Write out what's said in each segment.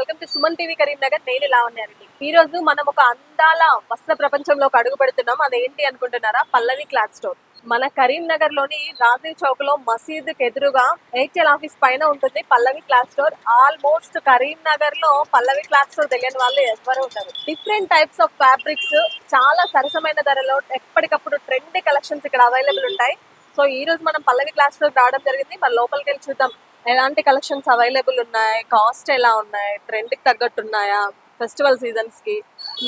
Welcome to Suman TV Karimnagar. నేను లావణ్యారెడ్డి ఈ రోజు మనం ఒక అందాల వస్త్ర ప్రపంచంలోకి అడుగు పెడుతున్నాం. అదేంటి అనుకుంటున్నారా? Pallavi cloth store. మన కరీంనగర్లోని రాజీవ్ చౌక్లో మసీద్ ఎదురుగా ఎయిర్టెల్ ఆఫీస్ పైన ఉంటుంది పల్లవి క్లాత్ స్టోర్. ఆల్మోస్ట్ కరీంనగర్లో పల్లవి క్లాత్ స్టోర్ తెలియని వాళ్ళు ఎవరు ఉంటారు డిఫరెంట్ టైప్స్ ఆఫ్ ఫ్యాబ్రిక్స్ చాలా సరసమైన ధరలో ఎప్పటికప్పుడు ట్రెండ్ కలెక్షన్స్ ఇక్కడ అవైలబుల్ ఉంటాయి. సో ఈ రోజు మనం పల్లవి క్లాస్ స్టోర్ రావడం జరిగింది. మరి లోపలికి వెళ్ళి చూద్దాం. ఎలాంటి కలెక్షన్స్ అవైలబుల్ ఉన్నాయి? కాస్ట్ ఎలా ఉన్నాయి? ట్రెండ్కి తగ్గట్టు ఉన్నాయా? ఫెస్టివల్ సీజన్స్కి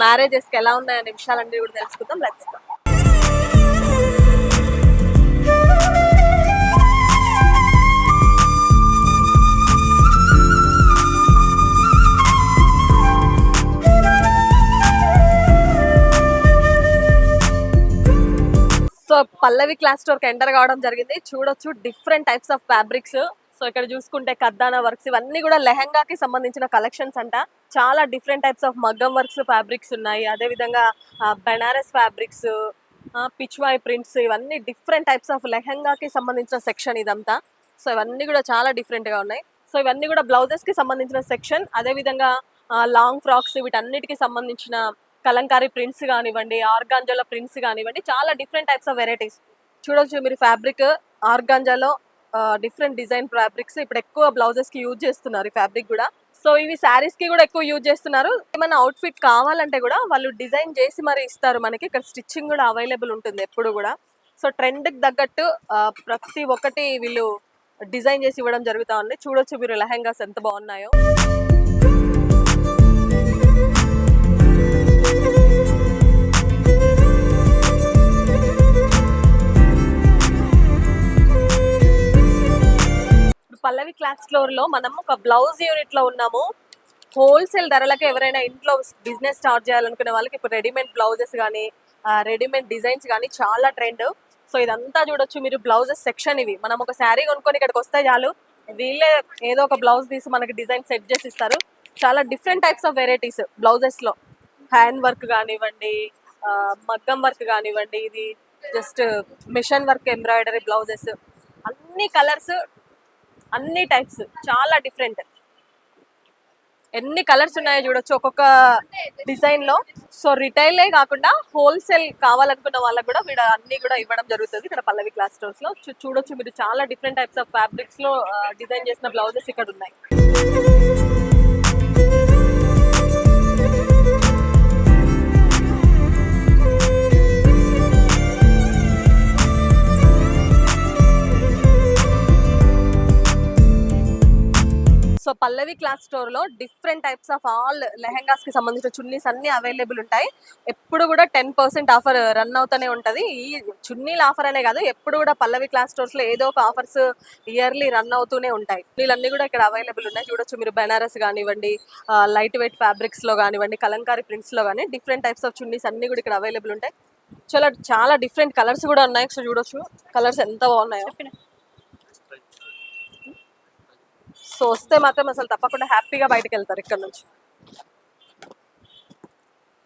మ్యారేజెస్కి ఎలా ఉన్నాయనే విషయాలన్నీ కూడా తెలుసుకుందాం. లెట్స్ సో పల్లవి క్లాస్ స్టోర్కి ఎంటర్ కావడం జరిగింది. చూడొచ్చు different types of fabrics so ఇక్కడ చూసుకుంటే కద్దానా వర్క్స్ ఇవన్నీ కూడా లెహంగాకి సంబంధించిన కలెక్షన్స్ అంట. చాలా డిఫరెంట్ టైప్స్ ఆఫ్ మగ్గం వర్క్స్ ఫ్యాబ్రిక్స్ ఉన్నాయి. అదేవిధంగా బెనారస్ ఫ్యాబ్రిక్స్ పిచ్వాయ్ ప్రింట్స్ ఇవన్నీ డిఫరెంట్ టైప్స్ ఆఫ్ లెహంగాకి సంబంధించిన సెక్షన్ ఇదంతా. సో ఇవన్నీ కూడా చాలా డిఫరెంట్గా ఉన్నాయి. సో ఇవన్నీ కూడా బ్లౌజెస్కి సంబంధించిన సెక్షన్. అదే విధంగా లాంగ్ ఫ్రాక్స్ వీటన్నిటికి సంబంధించిన కలంకారీ ప్రింట్స్ కానివ్వండి ఆర్గాంజాలో ప్రింట్స్ కానివ్వండి చాలా డిఫరెంట్ టైప్స్ ఆఫ్ వెరైటీస్. చూడొచ్చు మీరు ఫ్యాబ్రిక్ ఆర్గాంజాలో డిఫరెంట్ డిజైన్ ఫ్యాబ్రిక్స్ ఇప్పుడు ఎక్కువ బ్లౌజెస్కి యూజ్ చేస్తున్నారు ఈ ఫ్యాబ్రిక్ కూడా. సో ఇవి శారీస్కి కూడా ఎక్కువ యూజ్ చేస్తున్నారు. ఏమైనా అవుట్ఫిట్ కావాలంటే కూడా వాళ్ళు డిజైన్ చేసి మరి ఇస్తారు మనకి. ఇక్కడ స్టిచ్చింగ్ కూడా అవైలబుల్ ఉంటుంది ఎప్పుడు కూడా. సో ట్రెండ్కి తగ్గట్టు ప్రతి ఒక్కటి వీళ్ళు డిజైన్ చేసి ఇవ్వడం జరుగుతా ఉంది. చూడొచ్చు మీరు లెహంగాస్ ఎంత బాగున్నాయో. పల్లవి క్లాత్ ఫ్లోర్లో మనం ఒక బ్లౌజ్ యూనిట్లో ఉన్నాము. హోల్సేల్ ధరలకు ఎవరైనా ఇంట్లో బిజినెస్ స్టార్ట్ చేయాలనుకునే వాళ్ళకి ఇప్పుడు రెడీమేడ్ బ్లౌజెస్ కానీ రెడీమేడ్ డిజైన్స్ కానీ చాలా ట్రెండ్ సో ఇదంతా చూడొచ్చు. మీరు బ్లౌజెస్ సెక్షన్ ఇవి. మనం ఒక శారీ కొనుక్కొని ఇక్కడికి వస్తే చాలు. వీళ్ళే ఏదో ఒక బ్లౌజ్ తీసి మనకి డిజైన్ సెట్ చేసి ఇస్తారు. చాలా డిఫరెంట్ టైప్స్ ఆఫ్ వెరైటీస్ బ్లౌజెస్లో. హ్యాండ్ వర్క్ కానివ్వండి మగ్గం వర్క్ కానివ్వండి ఇది just machine work embroidery blouses అన్ని కలర్స్ అన్ని టైప్స్ చాలా డిఫరెంట్ ఎన్ని కలర్స్ ఉన్నాయో చూడొచ్చు. ఒక్కొక్క డిజైన్లో. సో రిటైలే కాకుండా హోల్సేల్ కావాలనుకున్న వాళ్ళకి కూడా వీడ అన్ని కూడా ఇవ్వడం జరుగుతుంది ఇక్కడ పల్లవి క్లాస్ స్టోర్స్లో. చూడొచ్చు మీరు. చాలా డిఫరెంట్ టైప్స్ ఆఫ్ ఫ్యాబ్రిక్స్లో డిజైన్ చేసిన బ్లౌజెస్ ఇక్కడ ఉన్నాయి. పల్లవి క్లాస్ స్టోర్లో డిఫరెంట్ టైప్స్ ఆఫ్ ఆల్ లెహంగాస్కి సంబంధించిన చున్నీస్ అన్ని అవైలబుల్ ఉంటాయి. ఎప్పుడు కూడా టెన్ పర్సెంట్ ఆఫర్ రన్ అవుతూనే ఉంటది. ఈ చున్నీల ఆఫర్ అనే కాదు ఎప్పుడు కూడా పల్లవి క్లాస్ స్టోర్స్లో ఏదో ఒక ఆఫర్స్ ఇయర్లీ రన్ అవుతూనే ఉంటాయి. వీళ్ళన్నీ కూడా ఇక్కడ అవైలబుల్ ఉన్నాయి. చూడొచ్చు మీరు బెనారస్ కానివ్వండి లైట్ వెయిట్ ఫ్యాబ్రిక్స్లో కానివ్వండి కలంకారీ ప్రింట్స్లో కానీ డిఫరెంట్ టైప్స్ ఆఫ్ చున్నీస్ అన్ని కూడా ఇక్కడ అవైలబుల్ ఉంటాయి. చాలా చాలా డిఫరెంట్ కలర్స్ కూడా ఉన్నాయి. చూడొచ్చు. కలర్స్ ఎంత బాగున్నాయో. సో వస్తే మాత్రం అసలు తప్పకుండా హ్యాపీగా బయటకు వెళ్తారు ఇక్కడ నుంచి.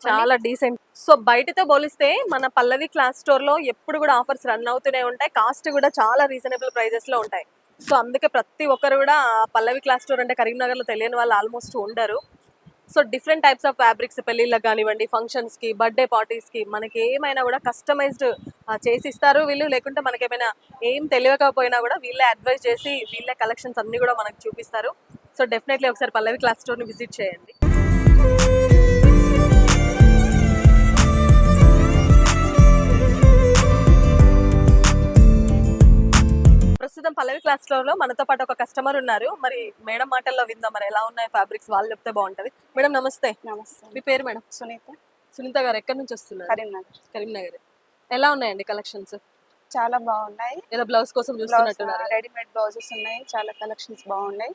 చాలా డీసెంట్ సో బయటతో పోలిస్తే మన పల్లవి క్లాస్ స్టోర్లో ఎప్పుడు కూడా ఆఫర్స్ రన్ అవుతూనే ఉంటాయి. కాస్ట్ కూడా చాలా రీజనబుల్ ప్రైజెస్లో ఉంటాయి. సో అందుకే ప్రతి ఒక్కరు కూడా పల్లవి క్లాస్ స్టోర్ అంటే కరీంనగర్లో తెలియని వాళ్ళు ఆల్మోస్ట్ ఉండరు. So different types of fabrics పెళ్ళిళ్ళకి కానివ్వండి ఫంక్షన్స్కి బర్త్డే పార్టీస్కి మనకి ఏమైనా కూడా కస్టమైజ్డ్ చేసి ఇస్తారు వీళ్ళు. లేకుంటే మనకేమైనా ఏం తెలియకపోయినా కూడా వీళ్ళే అడ్వైజ్ చేసి వీళ్ళే కలెక్షన్స్ అన్ని కూడా మనకు చూపిస్తారు. సో డెఫినెట్లీ ఒకసారి పల్లవి క్లాస్ స్టోర్ని విజిట్ చేయండి. ప్రస్తుతం పల్లవి క్లాస్ స్టోర్లో మనతో పాటు ఒక కస్టమర్ ఉన్నారు. మరి మేడం మాటల్లో విందాం. మరి ఎలా ఉన్నాయి ఫ్యాబ్రిక్స్? వాళ్ళు చెప్తే బాగుంటది. మేడం నమస్తే. నమస్తే. మీ పేరు మేడం? సునీత. సునీత గారు ఎక్కడి నుంచి వస్తున్నారు? కరీంనగర్. కరీంనగర్. ఎలా ఉన్నాయండి కలెక్షన్స్? చాలా బాగున్నాయి. ఏదో బ్లౌజ్ కోసం బ్లౌజ్ చూస్తున్నట్టున్నారు. రెడీమేడ్ బ్లౌజెస్ ఉన్నాయి. చాలా కలెక్షన్స్ బాగున్నాయి.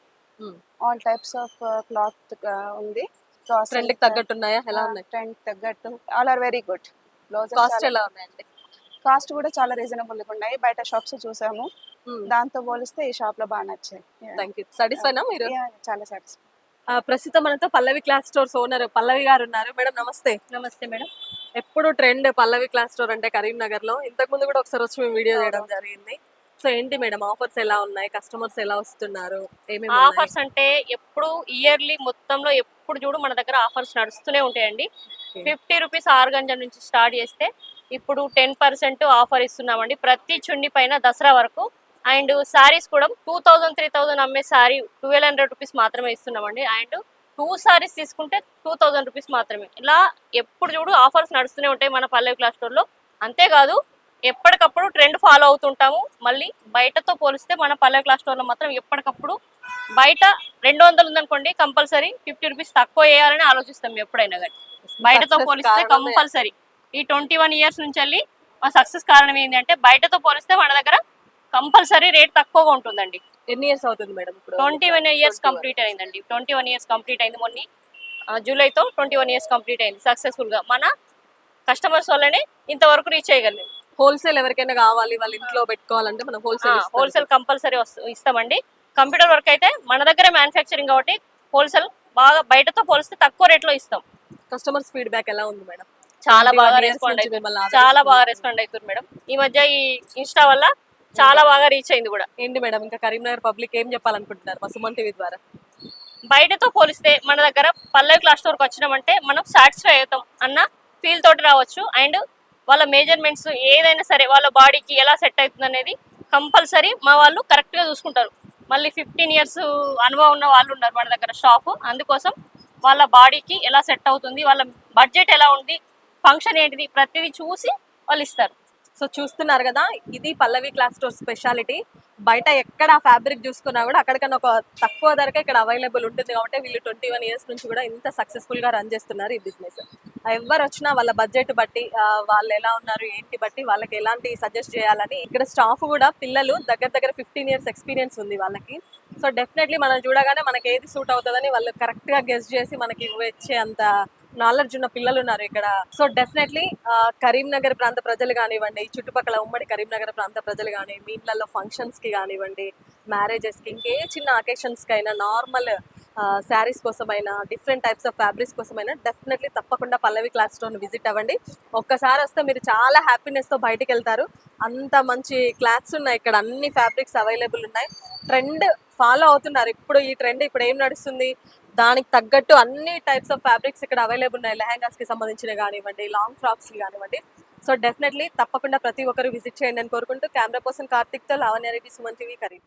ఆల్ టైప్స్ ఆఫ్ క్లాత్ ఉంది. ట్రెండ్కి తగ్గట్టు ఉన్నాయా ఎలా ఉన్నాయి? ట్రెండ్ తగ్గట్టు. All are very good cost blouses ఎలా ఉన్నాయండి? కాస్ట్ కూడా చాలా రీజనబుల్గా ఉన్నాయి. బయట షాప్స్ చూసాము. దాంతో పోలిస్తే ఈ షాప్లో బాగా నచ్చాయి. థ్యాంక్ యూ సాటిస్ఫైనా మీరు? చాలా సాటిస్ఫై ఆ, ప్రస్తుతం మనతో Pallavi class stores owner Pallavi garu ఉన్నారు. మేడం నమస్తే. నమస్తే మేడం. ఎప్పుడు ట్రెండ్ పల్లవి క్లాస్ స్టోర్ అంటే కరీంనగర్లో ఇంతకు ముందు కూడా ఒకసారి వచ్చి మేము వీడియో చేయడం జరిగింది. సో ఏంటి మేడం ఆఫర్స్ ఎలా ఉన్నాయి? కస్టమర్స్ ఎలా వస్తున్నారు? ఏమేమి ఆఫర్స్ అంటే ఎప్పుడు ఇయర్లీ మొత్తంలో ఎప్పుడు చూడు మన దగ్గర ఆఫర్స్ నడుస్తూనే ఉంటాయండి. ఫిఫ్టీ రూపీస్ ఆరు గంజల నుంచి స్టార్ట్ చేస్తే ఇప్పుడు టెన్ పర్సెంట్ ఆఫర్ ఇస్తున్నామండి. ప్రతి చున్ని పైన దసరా వరకు అండ్ శారీస్ కూడా టూ థౌజండ్ త్రీ థౌజండ్ అమ్మే శారీ ట్వెల్వ్ హండ్రెడ్ రూపీస్ మాత్రమే ఇస్తున్నామండి. అండ్ టూ సారీస్ తీసుకుంటే టూ థౌజండ్ రూపీస్ మాత్రమే. ఇలా ఎప్పుడు చూడు ఆఫర్స్ నడుస్తూనే ఉంటాయి మన పల్లె క్లాస్ స్టోర్లో. అంతేకాదు ఎప్పటికప్పుడు ట్రెండ్ ఫాలో అవుతుంటాము. మళ్ళీ బయటతో పోలిస్తే మన పల్లె క్లాస్ స్టోర్లో మాత్రం ఎప్పటికప్పుడు బయట రెండు వందలు ఉందనుకోండి కంపల్సరీ ఫిఫ్టీ రూపీస్ తక్కువ వేయాలని ఆలోచిస్తాం ఎప్పుడైనా కానీ. బయటతో పోలిస్తే. కంపల్సరీ. ఈ ట్వంటీ వన్ ఇయర్స్ నుంచి వెళ్ళి మా సక్సెస్ కారణం ఏంటంటే బయటతో పోలిస్తే మన దగ్గర కంపల్సరీ రేట్ తక్కువగా ఉంటుందండి. ఎన్ని ఇయర్స్ అవుతుంది మేడం ఇప్పుడు? Twenty one years 21. కంప్లీట్ అయిందండి. ట్వంటీ వన్ ఇయర్స్ కంప్లీట్ అయింది మొన్న జూలైతో ట్వంటీ వన్ ఇయర్స్ కంప్లీట్ అయింది. సక్సెస్ఫుల్గా మన కస్టమర్స్ వల్లనే ఇంతవరకు రీచ్ చేయగలిగాం హోల్సేల్ ఎవరికైనా కావాలి వాళ్ళ ఇంట్లో పెట్టుకోవాలంటే మనం హోల్సేల్ హోల్సేల్ కంపల్సరీ ఇస్తామండి. కంప్యూటర్ వర్క్ అయితే మన దగ్గర మ్యానుఫ్యాక్చరింగ్ కాబట్టి హోల్సేల్ బాగా బయటతో పోలిస్తే తక్కువ రేట్లో ఇస్తాం. కస్టమర్స్ ఫీడ్బ్యాక్ ఎలా ఉంది మేడం? చాలా 21 బాగా రెస్పాండ్ అవుతుంది చాలా బాగా. రెస్పాండ్ అవుతుంది మేడం. ఈ మధ్య ఈ ఇన్స్టా వల్ల చాలా బాగా రీచ్ అయింది కూడా. ఏంటి మేడం ఇంకా కరీంనగర్ పబ్లిక్ ఏం చెప్పాలనుకుంటున్నారు మా సుమన్ టీవీ ద్వారా? బయటతో పోలిస్తే మన దగ్గర పల్లవి క్లాస్ స్టోర్కి వచ్చినామంటే మనం సాటిస్ఫై అవుతాం అన్న ఫీల్ తోటి రావచ్చు. అండ్ వాళ్ళ మేజర్మెంట్స్ ఏదైనా సరే వాళ్ళ బాడీకి ఎలా సెట్ అవుతుంది అనేది కంపల్సరీ మా వాళ్ళు కరెక్ట్గా చూసుకుంటారు. మళ్ళీ ఫిఫ్టీన్ ఇయర్స్ అనుభవం ఉన్న వాళ్ళు ఉన్నారు మన దగ్గర స్టాఫ్ అందుకోసం వాళ్ళ బాడీకి ఎలా సెట్ అవుతుంది వాళ్ళ బడ్జెట్ ఎలా ఉంది ఫంక్షన్ ఏంటిది ప్రతిదీ చూసి వాళ్ళు ఇస్తారు. సో చూస్తున్నారు కదా ఇది పల్లవి క్లాస్ స్టోర్ స్పెషాలిటీ. బయట ఎక్కడ ఫ్యాబ్రిక్ చూసుకున్నా కూడా అక్కడికన్నా ఒక తక్కువ ధరకే ఇక్కడ అవైలబుల్ ఉంటుంది కాబట్టి వీళ్ళు ట్వంటీ వన్ ఇయర్స్ నుంచి కూడా ఇంత సక్సెస్ఫుల్గా రన్ చేస్తున్నారు ఈ బిజినెస్ ఎవరు వచ్చినా వాళ్ళ బడ్జెట్ బట్టి వాళ్ళు ఎలా ఉన్నారు ఏంటి బట్టి వాళ్ళకి ఎలాంటి సజెస్ట్ చేయాలని ఇక్కడ స్టాఫ్ కూడా పిల్లలు దగ్గర దగ్గర ఫిఫ్టీన్ ఇయర్స్ ఎక్స్పీరియన్స్ ఉంది వాళ్ళకి. సో డెఫినెట్లీ మనం చూడగానే మనకి ఏది సూట్ అవుతుందని వాళ్ళు కరెక్ట్గా గెస్ట్ చేసి మనకి ఇవ్వచ్చే అంత నాలెడ్జ్ ఉన్న పిల్లలు ఉన్నారు ఇక్కడ. సో డెఫినెట్లీ కరీంనగర్ ప్రాంత ప్రజలు కానివ్వండి చుట్టుపక్కల ఉమ్మడి కరీంనగర్ ప్రాంత ప్రజలు కానీ మీ ఇళ్ళల్లో కానివ్వండి మ్యారేజెస్కి ఇంకే చిన్న అకేషన్స్కి అయినా నార్మల్ శారీస్ కోసమైనా డిఫరెంట్ టైప్స్ ఆఫ్ ఫ్యాబ్రిక్స్ కోసమైనా డెఫినెట్లీ తప్పకుండా పల్లవి క్లాస్ స్టోర్ని విజిట్ అవ్వండి. ఒక్కసారి వస్తే మీరు చాలా హ్యాపీనెస్తో బయటకు బయటికి వెళ్తారు. అంత మంచి క్లాత్స్ ఉన్నాయి ఇక్కడ అన్ని ఫ్యాబ్రిక్స్ అవైలబుల్ ఉన్నాయి. ట్రెండ్ ఫాలో అవుతున్నారు. ఇప్పుడు ఈ ట్రెండ్ ఇప్పుడు ఏం నడుస్తుంది? దానికి తగ్గట్టు అన్ని టైప్స్ ఆఫ్ ఫ్యాబ్రిక్స్ ఇక్కడ అవైలబుల్ ఉన్నాయి. లెహంగాస్కి సంబంధించిన కానివ్వండి లాంగ్ ఫ్రాక్స్ కానివ్వండి. సో డెఫినెట్లీ తప్పకుండా ప్రతి ఒక్కరు విజిట్ చేయండి అని కోరుకుంటూ. కెమెరా పర్సన్ కార్తిక్తో లావణ్య సుమన్ టీవీ కరీం.